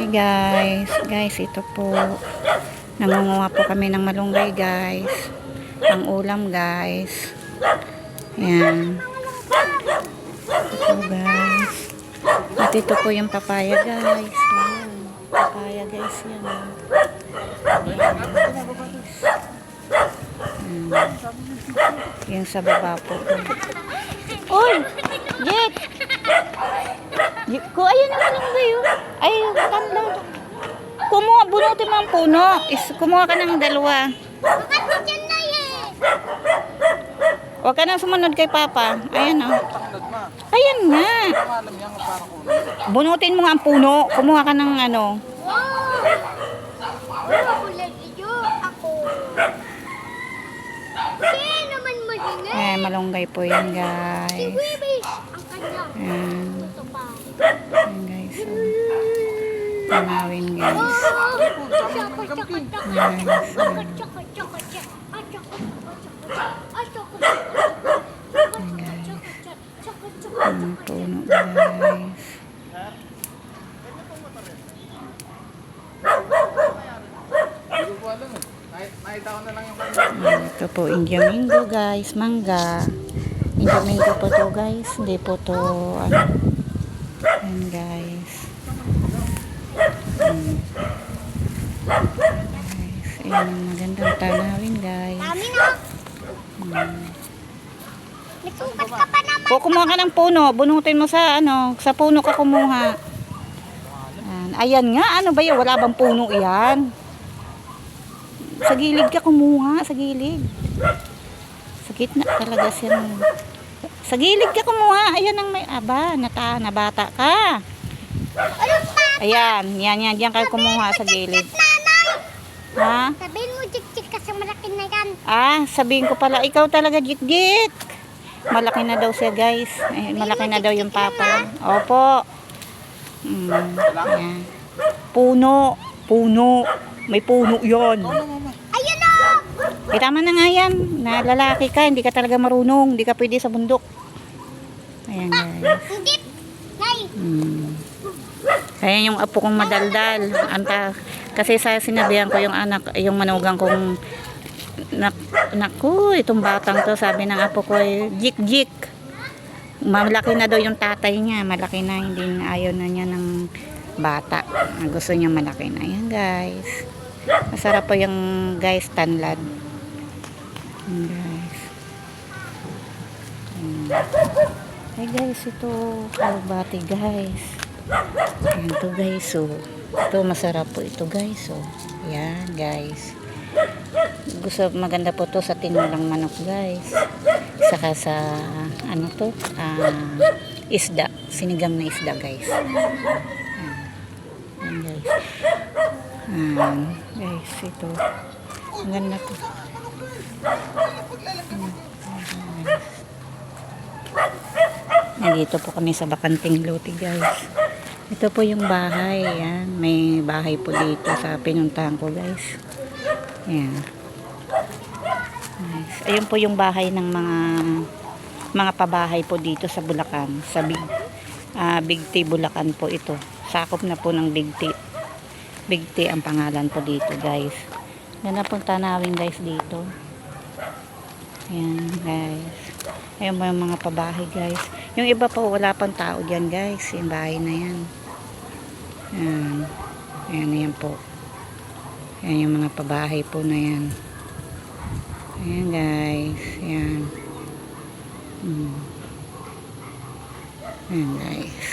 Hey guys, guys, ito po. Nangunguha po kami ng malunggay guys. Ang ulam guys. Yan. Ito guys. At ito po yung papaya guys. Yan. Papaya guys yan. Yan, guys. Yan. Yung sa baba po. Uy! Jet! Ko, ayun na malunggay oh. Ay. Kumuha, bunutin mo ang puno. Is, kumuha ka ng dalawa. Huwag ka nang sumunod kay Papa. Ayan oh. Ayan nga. Bunutin mo nga ang puno. Kumuha ka ng ano. Eh, malunggay po yan guys. Ayan. Ayan guys. Oh. Tanawin guys. Ang puno guys. Ito po, Indiamingo guys, mangga. Indiamingo po to guys, hindi po to, ano. Ayan guys. Guys, ayan ang magandang tanawin guys. Dami na. Sukat ka pa naman. Po, kumuha ka ng puno, bunutin mo sa, ano, sa puno ka kumuha. Ayan, ayan nga, ano ba yun, wala bang puno yan? Sa gilid ka kumuha, sa gilid. Sa gitna talaga siya. Sa gilid ka kumuha. Ayan ang may aba, nata, nabata ka. Pa? Ayan, yan, yan, diyan kayo kumuha sa gilid. Ha? Sabihin mo, chik-chik kasi malaki na yan. Ah, sabihin ko pala, ikaw talaga, Jik-Jik. Malaki na daw siya, guys. Eh, malaki na daw yung papa. Opo. Mm, yan. Puno. Puno. May puno yon. Ayun o. Eh, tama na nga yan. Na lalaki ka, hindi ka talaga marunong. Hindi ka pwede sa bundok. Ayan, guys. Hindi. Nay. Hmm. Ayan yung apo kong madaldal. Anta, kasi sa sinabihan ko yung anak, yung manugang kong nak, naku, itong batang to, sabi ng apo ko, eh, jik jik. Malaki na daw yung tatay niya, malaki na, hindi na ayaw na niya ng bata. Gusto niya malaki na. Ayan guys. Masarap po yung guys tanlad. Ayan guys. Ayan. Hey guys, ito kalbati guys. Ayan to guys, oh. Ito masarap po ito guys, oh. Ayan guys. Gusto maganda po to sa tinulang manok guys. Saka sa ano to, ah, isda, sinigang na isda guys. Ayan guys. Ayan, guys, ito. Ang ganda to. Nandito po kami sa Bakanting Lote guys. Ito po yung bahay. Yan. May bahay po dito sa pinuntahan ko guys. Yan. Nice. Ayun po yung bahay ng mga mga pabahay po dito sa Bulacan. Sa Big, ah, Big T Bulacan po ito. Sakop na po ng Big T. Big T ang pangalan po dito guys. Ganda pong tanawin guys dito. Ayan guys. Ayan mo yung mga pabahay guys. Yung iba pa wala pang tao dyan guys. Yung bahay na yan. Ayan. Ayan yan po. Ayan yung mga pabahay po na yan. Ayan guys. Ayan. Hmm. Ayan guys.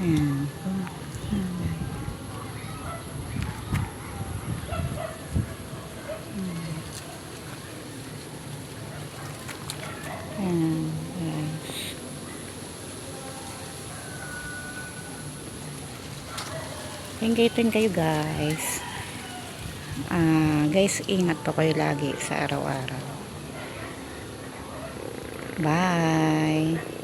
Ayan. Ayan Ayan. Ingatin kayo guys. Ah, guys, ingat po kayo lagi sa araw-araw. Bye.